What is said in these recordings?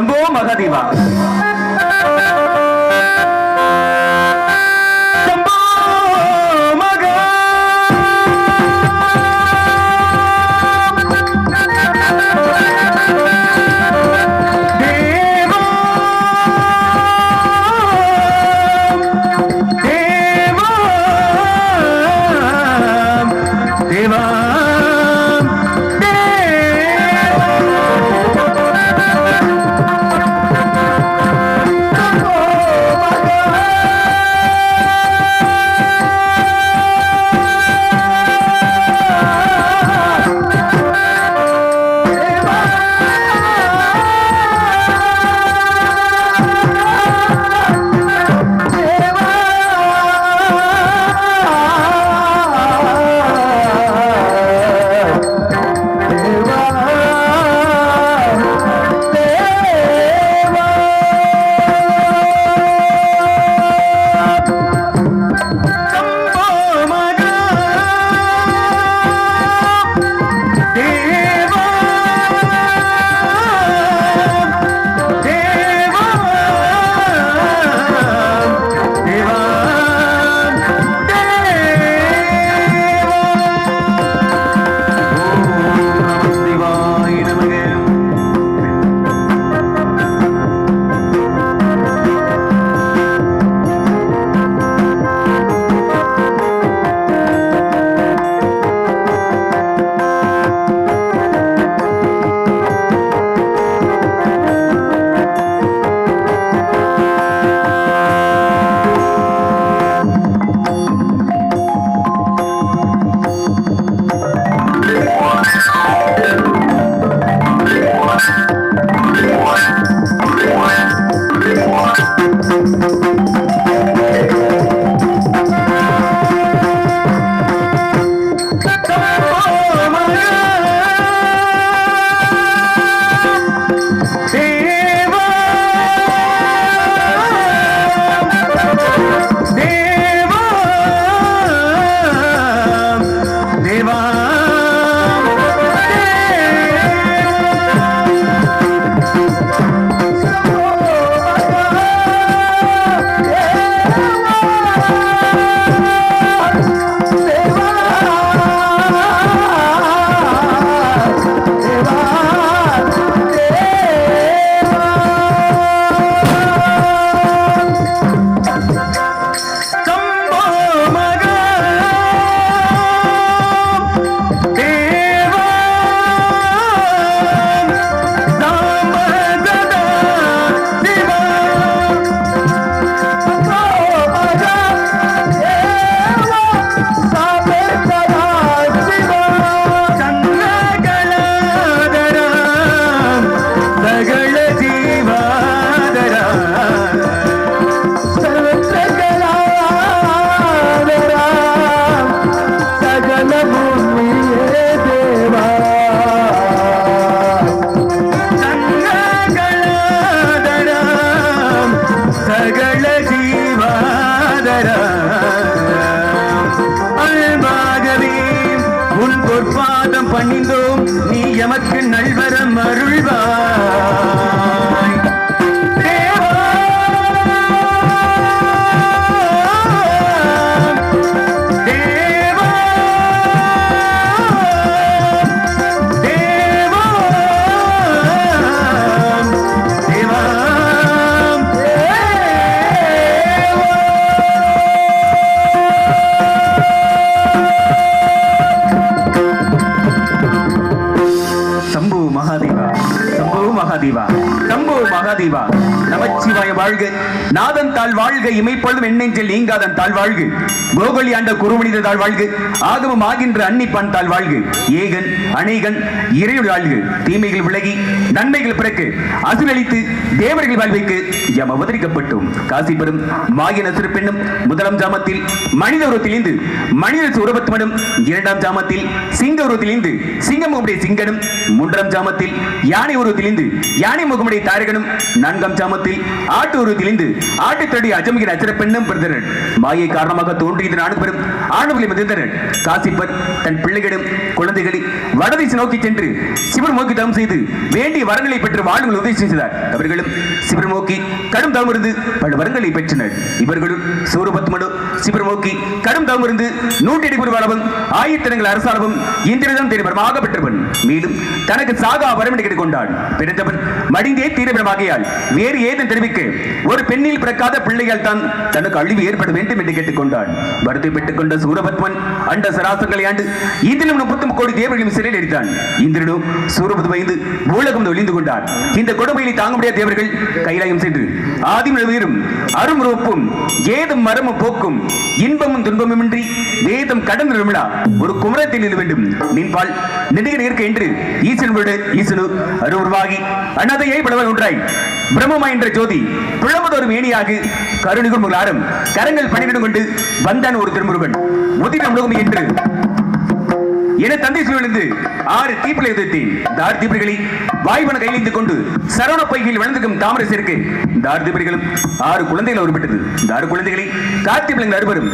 ဇံပိုးမသက်တည်ပါ တိပါတမ္ဘုမာဂတိပါ நமச்சிவாய வாழ்க. நாதன் தாழ் வாழ்க இமைப்பொழுதும் எண்ணெஞ்சில் நீங்காதன் தாழ் வாழ்க. கோகலி ஆண்ட குருமனித தாழ் வாழ்க. ஆகமம் ஆகின்ற அன்னிப்பான் தாழ் வாழ்க. ஏகன் அநேகன் இறையுள் வாழ்க தீமைகள் விலகி நன்மைகள் பிறக்கு அசுரளித்து தேவர்கள் வாழ்வைக்கு எம் அவதரிக்கப்பட்டோம் காசி பெறும் மாகின சிறுபெண்ணும் முதலாம் ஜாமத்தில் மனித உருவத்திலிருந்து மனித உருவத்துமனும் இரண்டாம் ஜாமத்தில் சிங்க உருவத்திலிருந்து சிங்கம் உடைய சிங்கனும் மூன்றாம் ஜாமத்தில் யானை உருவத்திலிருந்து யானை முகமுடைய தாரகனும் நான்காம் ஜாமத்தில் சாமத்தில் ஆட்டு ஒரு திணிந்து ஆட்டு தடி அஜமிகிற அச்சர பெண்ணும் பிறந்தனர். மாயை காரணமாக தோன்றியது நாடு பெறும் ஆணுகளை மிதந்தனர். காசிப்பர் தன் பிள்ளைகளிடம் குழந்தைகளை வடதிசை நோக்கி சென்று சிவர் நோக்கி தவம் செய்து வேண்டிய வரங்களை பெற்று வாழ்வில் உதவி செய்தார். அவர்களும் சிவர் நோக்கி கடும் தவம் இருந்து பல வரங்களை பெற்றனர். இவர்களும் சூரபத்மனு சிவர் நோக்கி கடும் தவம் இருந்து நூற்றி அடிபுறு வரவும் ஆயிரத்தினங்கள் அரசாளவும் இந்திரதம் தீரபரமாக பெற்றவன். மேலும் தனக்கு சாகா வரமென்று கேட்டுக்கொண்டான். பிறந்தவன் மடிந்தே தீரபரமாகியால் வேறு வேதம் தெரிவிக்க ஒரு பெண்ணில் பிறக்காத பிள்ளைகள் தான் தனக்கு அழிவு ஏற்பட வேண்டும் என்று கேட்டுக்கொண்டான். வரத்தை பெற்றுக் கொண்ட சூரபத்மன் அண்ட சராசங்களை ஆண்டு இந்திரனும் முப்பத்தி கோடி தேவர்களும் சிறையில் அடித்தான் இந்திரனும் சூரபத் வைந்து பூலகம் ஒளிந்து கொண்டார். இந்த கொடுமையை தாங்க முடியாத தேவர்கள் கைலாயம் சென்று ஆதி உயிரும் அரும் ரூப்பும் ஏதும் மரமும் போக்கும் இன்பமும் துன்பமுமின்றி வேதம் கடந்து விழா ஒரு குமரத்தில் நில வேண்டும். நின்பால் நெடுக இருக்க என்று ஈசன் விடு ஈசனு அருவுருவாகி அனதையை பலவன் ஒன்றாய். பிரம்மமாய் என்ற ஜோதி பிளவதொரு மேனியாக கருணிகும் முகலாரம் கரங்கள் பணிவிடும் கொண்டு வந்தான் ஒரு திருமுருகன். முதிர உலகம் என்று என தந்தை சூழ்ந்து ஆறு தீப்பிலை எதிர்த்தேன் தார் தீபிரிகளை வாய்வன கையிலிருந்து கொண்டு சரவண பைகளில் வளர்ந்திருக்கும் தாமரை சேர்க்கு தார் தீபிரிகளும் ஆறு குழந்தைகள் உருப்பட்டது இந்த ஆறு குழந்தைகளை கார்த்திபிளங்கள் அறுவரும்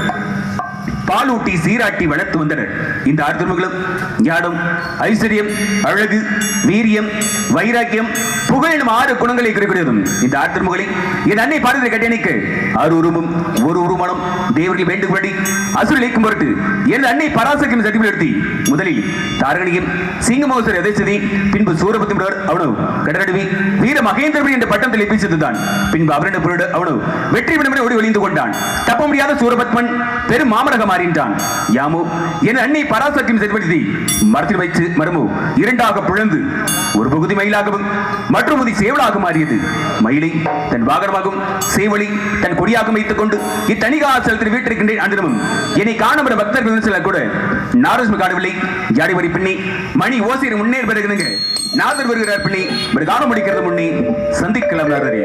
பாலூட்டி சீராட்டி வளர்த்து வந்தனர். இந்த ஆறு ஞானம் ஐஸ்வர்யம் அழகு வீரியம் வைராக்கியம் புகழ் எனும் ஆறு குணங்களை குறிப்பிடுவதும் இந்த ஆறு என் அன்னை பாரதியை கட்டணிக்கு ஆறு உருவமும் ஒரு உருவனம் தேவர்கள் வேண்டும்படி அசுர இயக்கும் பொருட்டு என் அன்னை பராசக்தியும் சட்டிவில் முதலில் தாரகணியும் சிங்கமோசர் எதைச்சதி பின்பு சூரபத்தி அவனு கடலடுவி வீர மகேந்திரபடி என்ற பட்டம் தெளிப்பிச்சதுதான் பின்பு அவரின் பொருடு அவனு வெற்றி விடம்படி ஓடி ஒளிந்து கொண்டான். தப்ப முடியாத சூரபத்மன் பெரும் மாமரக மாறின்றான். யாமோ என் அன்னை பராசக்தியின் செல்வதி மரத்தில் வைத்து மரமு இரண்டாக புழந்து ஒரு பகுதி மயிலாகவும் மற்றொரு பகுதி சேவலாக மாறியது. மயிலை தன் வாகனமாகவும் சேவலை தன் கொடியாக வைத்துக் கொண்டு இத்தனிகாசலத்தில் வீட்டிருக்கின்றேன் அன்றிடமும் என்னை காண வர பக்தர்கள் சில கூட நாரஸ்மி காணவில்லை ஜாடி வரி பின்னி மணி ஓசியர் முன்னேறி வருகிறதுங்க நாதர் வருகிறார் பின்னி ஒரு முடிக்கிறது முன்னே சந்திக்கலாம் நாதரே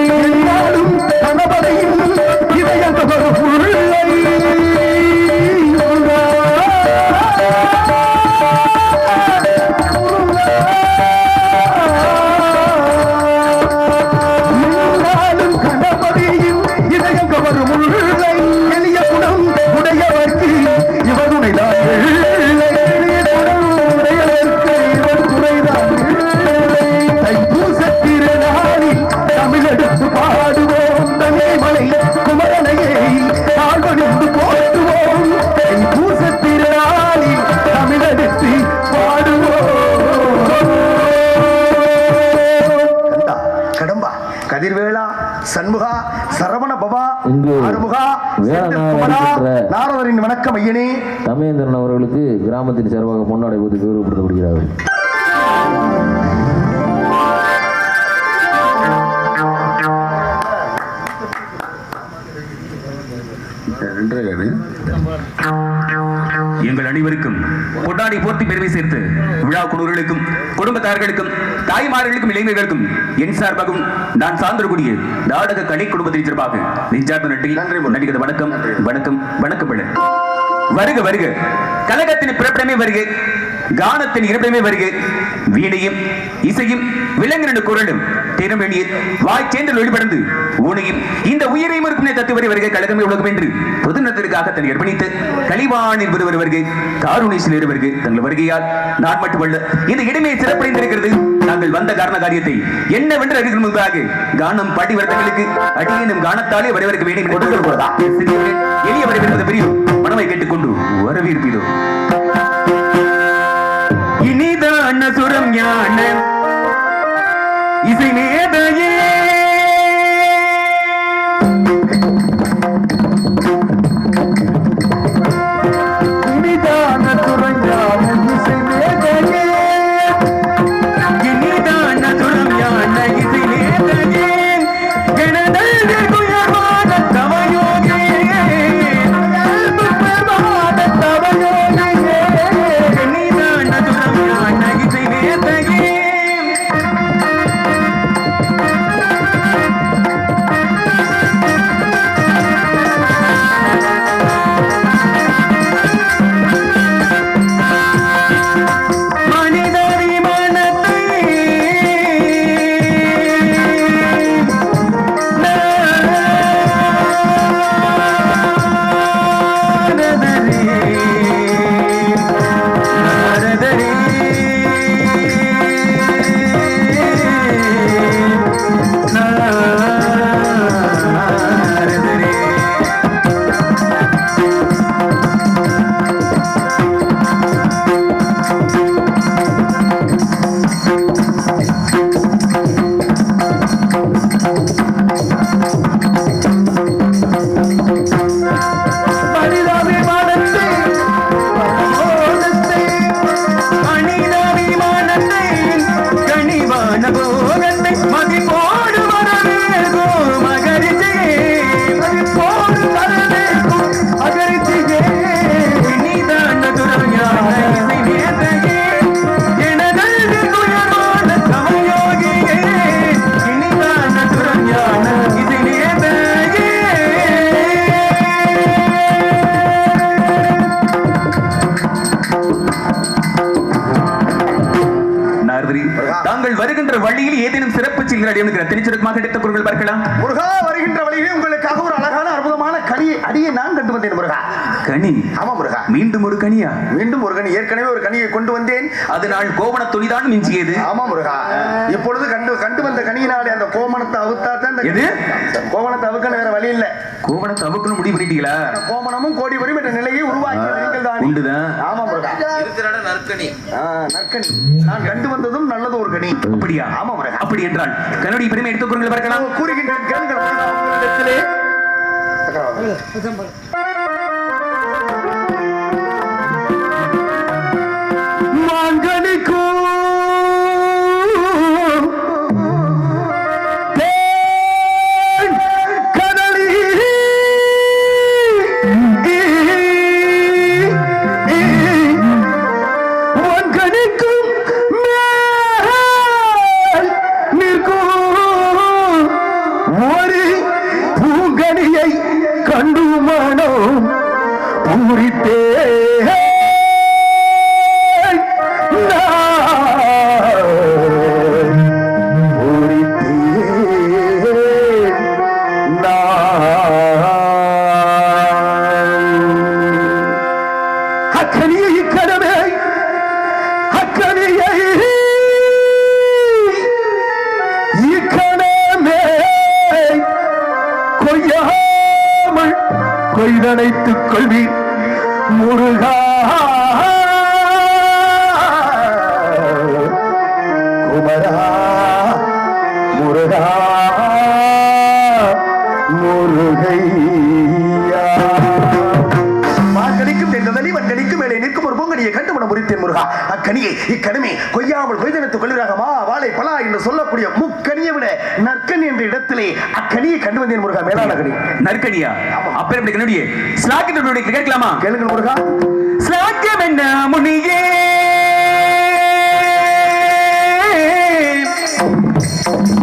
கிராமத்தின் சார்பாக பொன்னாடை போது கௌரவப்படுத்தப்படுகிறார்கள் எங்கள் அனைவருக்கும் கொண்டாடி போர்த்தி பெருமை சேர்த்து விழா குழுர்களுக்கும் குடும்பத்தார்களுக்கும் தாய்மார்களுக்கும் இளைஞர்களுக்கும் என் சார்பாகவும் நான் சார்ந்திருக்கூடிய நாடக கலை குடும்பத்தின் சார்பாக நெஞ்சார்ந்த நன்றி நன்றி வணக்கம். வணக்கம். வணக்கம் பிள்ளை. வருக வருக. கழகத்தின் பிறப்பிடமே வருக. கானத்தின் இருப்பிடமே வருக. வீணையும் இசையும் விலங்கின குரலும் திறமெளியில் வாய் சேர்ந்து ஊனையும். இந்த உயிரையும் இருக்கும் தத்துவரை வருக. கழகமே உலகம் என்று பொதுநலத்திற்காக தன் அர்ப்பணித்து கலிவானில் ஒருவர் வருக. காருணேசில் இருவருக்கு தங்கள் வருகையால் நான் மட்டுமல்ல இந்த இடமே சிறப்படைந்திருக்கிறது நாங்கள் வந்த காரண காரியத்தை. என்னவென்று அறிந்து முன்பாக கானம் பாட்டி வருடங்களுக்கு அடியேனும் கானத்தாலே வரவேற்க வேண்டும் கொடுங்கள் எளிய வரவேற்பது பிரியும். கேட்டுக்கொண்டு வரவேற்பிதோ தாங்கள் வருகின்ற வழியில் ஏதேனும் சிறப்பு செய்கிற அடியனுக்கு திணிச்சிருக்கமாக எடுத்த குரல்கள் பார்க்கலாம். வருகின்ற வழியிலே உங்களுக்காக அடியை நான் கண்டு வந்தேன் முருகா. கனி. ஆமா முருகா. மீண்டும் ஒரு கனியா? மீண்டும் ஒரு கனி. ஏற்கனவே ஒரு கனியை கொண்டு வந்தேன். அது நாள் கோவண துணிதான் மிஞ்சியது. ஆமா முருகா. இப்பொழுது கண்டு கண்டு வந்த கனியினாலே அந்த கோமணத்தை அவுத்தா தான் எது? கோமணத்தை அவுக்கணும் வேற வழி இல்ல. கோவணத்தை அவுக்கணும் முடிவு பண்ணிட்டீங்களா கோமணமும் கோடி வரும் என்ற நிலையை உருவாக்கி நீங்கள் தான். உண்டுதான். ஆமா முருகா. இருக்கிறான நற்கனி. நற்கனி. நான் கண்டு வந்ததும் நல்லது ஒரு கனி. அப்படியா? ஆமா முருகா. அப்படி என்றால் கண்ணுடைய பெருமை எடுத்துக் குரல்கள் பார்க்கலாம் நான் கூறுகின்றேன் இக்கனிமை கொய்யாமல் கொய்தனத்து கொள்கிறாக மா வாழை பலா என்று சொல்லக்கூடிய முக்கனியை விட நற்கனி என்ற இடத்திலே அக்கனியை கண்டு வந்தேன் முருகா மேலான கனி நற்கனியா அப்ப எப்படி கண்ணுடைய? ஸ்லாக்கினுடைய கேட்கலாமா? கேளுங்கள் முருகா. சாக்கியம் என்ன முனியே சாக்கியம்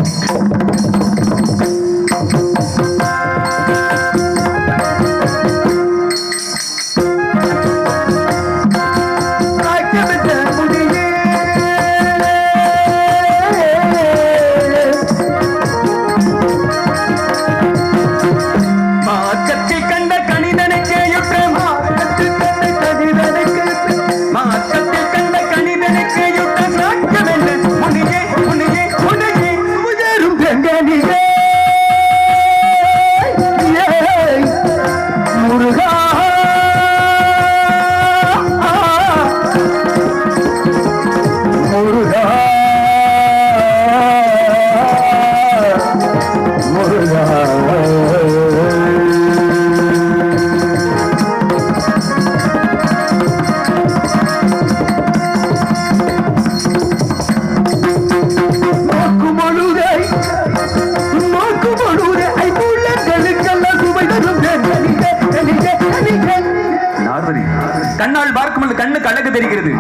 கண்ணால் பார்க்கும் பொழுது கண்ணுக்கு அழகு தெரிகிறது.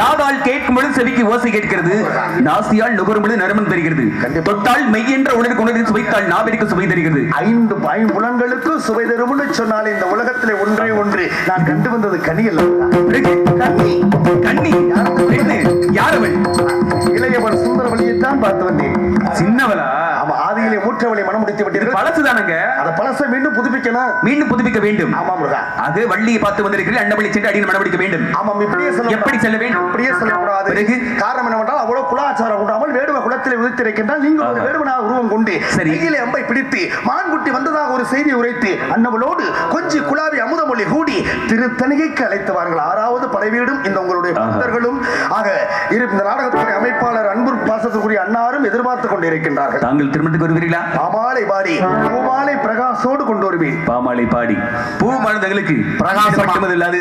காதால் கேட்கும் பொழுது செவிக்கு ஓசை கேட்கிறது. நாசியால் நுகரும் பொழுது நறுமணம் தெரிகிறது. தொட்டால் மெய் என்ற உணர்வு உணர்வு சுவைத்தால் நாவிற்கு சுவை தெரிகிறது. ஐந்து ஐம்புலங்களுக்கு சுவை தரும்னு சொன்னால் இந்த உலகத்திலே ஒன்றே ஒன்று. நான் கண்டு வந்தது கனி அல்ல கண்ணி கண்ணி பெண்ணு யாரவள்? இளையவன் சுந்தரவழியைத்தான் பார்த்து வந்தேன். சின்னவளா? ஆமா ஆதியிலே மனம் முடித்து விட்டீர்கள். பழசுதானங்க? அந்த பழசை மீண்டும் புதுப்பிக்கணும். மீண்டும் புதுப்பிக்க வேண்டும். ஆமா முருகா அது வள்ளியை பார்த்து வந்திருக்கிறீர்கள் அண்ணவழி சென்று அடியில் மனமடிக்க வேண்டும். ஆமாம் இப்படியே சொல்ல எப்படி செல்ல வேண்டும்? இப்படியே சொல்லக்கூடாது. பிறகு? காரணம் என்னவென்றால் அவ்வளவு குலாச்சாரம் உண்டாமல் வேடுவ குலத்திலே விதித்திருக்கின்றால் நீங்கள் ஒரு. வேடுவனாக உருவம் கொண்டு. கையிலே அம்பை பிடித்து மான்குட்டி வந்ததாக ஒரு செய்தி உரைத்து அன்னவளோடு கொஞ்சி குலாவி அமுதமொழி கூடி திருத்தணிகைக்கு அழைத்து வாருங்கள். ஆறாவது படைவீடும் இந்த உங்களுடைய. பக்தர்களும். ஆக இந்த நாடகத்துடைய அமைப்பாளர் அன்பு பாசத்துக்குரிய அன்னாரும் எதிர்பார்த்து கொண்டிருக்கின்றார்கள். தாங்கள் திருமணத்துக்கு வருவீர்களா? பாமாலை பாடி பூமாலை பிரகாசோடு கொண்டு வருவேன். பாமாலை பாடி. பூ மலர்ந்தங்களுக்கு பிரகாசமா. மட்டுமல்லாது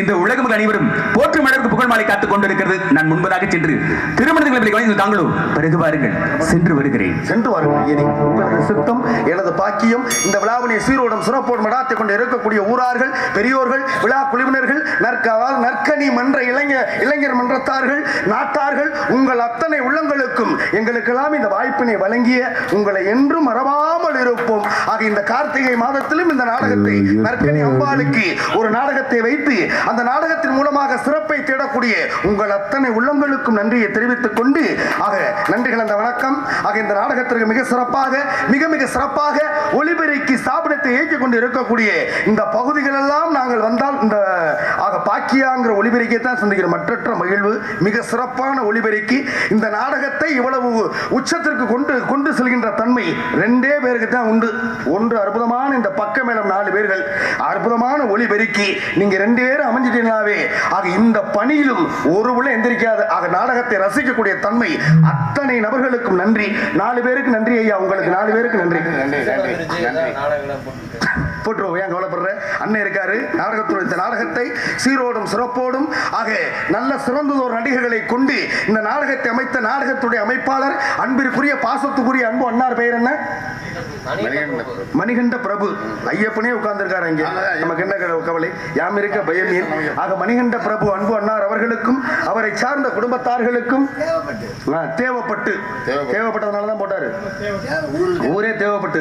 இந்த உலகம் அனைவரும் போற்று மலருக்கு புகழ் மாலை காத்துக் கொண்டிருக்கிறது. நான் முன்பதாக சென்று திருமணங்களை கவனித்து தாங்களோ பிறகு வாருங்கள். சென்று வருகிறேன். சென்று வாருங்கள். சித்தம் எனது பாக்கியம் இந்த விழாவினை சீரோடும் சிறப்போடும் நடாத்திக் கொண்டு இருக்கக்கூடிய ஊரார்கள் பெரியோர்கள் விழா குழுவினர்கள் நற்க அதாவது நற்கனி மன்ற இளைஞர் இளைஞர் மன்றத்தார்கள் நாட்டார்கள் உங்கள் அத்தனை உள்ளங்களுக்கும் எங்களுக்கெல்லாம் இந்த வாய்ப்பினை வழங்கிய உங்களை என்றும் மறவாமல் இருப்போம். ஆக இந்த கார்த்திகை மாதத்திலும் இந்த நாடகத்தை நற்கனி அம்பாளுக்கு ஒரு நாடகத்தை வைத்து அந்த நாடகத்தின் மூலமாக சிறப்பை தேடக்கூடிய உங்கள் அத்தனை உள்ளங்களுக்கும் நன்றியை தெரிவித்துக் கொண்டு ஆக நன்றிகள் அந்த வணக்கம். ஆக இந்த நாடகத்திற்கு மிக சிறப்பாக மிக மிக சிறப்பாக ஒளிபெருக்கி ஸ்தாபனத்தை இயக்கிக் கொண்டு இருக்கக்கூடிய இந்த பகுதிகள் எல்லாம் நாங்கள் வந்தால் இந்த ஆக பாக்கியாங்கிற ஒளிபெருக்கியை தான் சந்திக்கிற மற்றற்ற மகிழ்வு மிக சிறப்பான ஒளிபெருக்கி இந்த நாடகத்தை இவ்வளவு உச்சத்திற்கு கொண்டு கொண்டு செல்கின்ற தன்மை ரெண்டே பேருக்கு தான் உண்டு. ஒன்று அற்புதமான இந்த பக்க மேலம் நாலு பேர்கள். அற்புதமான ஒளி பெருக்கி நீங்க ரெண்டு பேரும் அமைஞ்சிட்டீங்களாவே. ஆக இந்த பணியிலும் ஒரு உள்ள எந்திரிக்காது. ஆக நாடகத்தை ரசிக்கக்கூடிய தன்மை அத்தனை நபர்களுக்கும் நன்றி. நாலு பேருக்கு நன்றி ஐயா. உங்களுக்கு நாலு பேருக்கு நன்றி. போட்டுருவோம். ஏன் கவலைப்படுற? அண்ணன் இருக்காரு. நாடகத்துடைய இந்த நாடகத்தை சீரோடும் சிறப்போடும் ஆக நல்ல சிறந்ததோர் நடிகர்களை கொண்டு இந்த நாடகத்தை அமைத்த நாடகத்துடைய அமைப்பாளர் அன்பிற்குரிய பாசத்துக்குரிய அன்பு அன்னார் பெயர் என்ன? மணிகண்ட பிரபு. ஐயப்பனே உட்கார்ந்துருக்காரு இங்க நமக்கு என்ன கவலை? யாம் இருக்க பயமீன் ஆக மணிகண்ட பிரபு அன்பு அன்னார் அவர்களுக்கும் அவரை சார்ந்த குடும்பத்தார்களுக்கும் தேவைப்பட்டு. தேவைப்பட்டதுனால போட்டாரு. ஊரே தேவைப்பட்டு.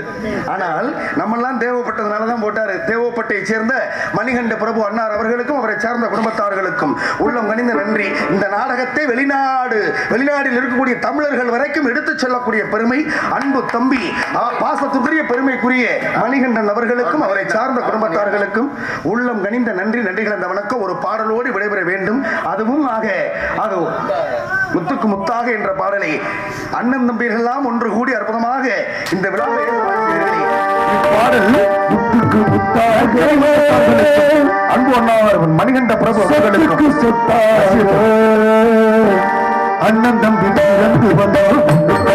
ஆனால் நம்மெல்லாம் தேவைப்பட்டதுனால தான் போட்டாரு. தேவைப்பட்டை சேர்ந்த மணிகண்ட பிரபு அன்னார் அவர்களுக்கும் அவரை சார்ந்த குடும்பத்தார்களுக்கும் உள்ளம் கனிந்த நன்றி. இந்த நாடகத்தை வெளிநாடு வெளிநாட்டில் இருக்கக்கூடிய தமிழர்கள் வரைக்கும் எடுத்துச் செல்லக்கூடிய பெருமை அன்பு தம்பி பாசத்துக்குரிய பெருமைக்குரிய மணிகண்டன் அவர்களுக்கும் அவரை சார்ந்த குடும்பத்தார்களுக்கும் உள்ளம் கனிந்த நன்றி நன்றிகள் அந்த வணக்கம். ஒரு பாடலோடு விடைபெற வேண்டும். அதுவும் ஆக அது முத்துக்கு முத்தாக என்ற பாடலை அண்ணன் தம்பியர்கள்லாம் ஒன்று கூடி அற்புதமாக இந்த விழாவை பாடல் இப்பாடல் முத்துக்கு முத்தாக அன்பு அண்ணாவர் மணிகண்ட பிரபு அவர்களுக்கும் அண்ணன் தம்பி பிறந்து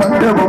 மண்டப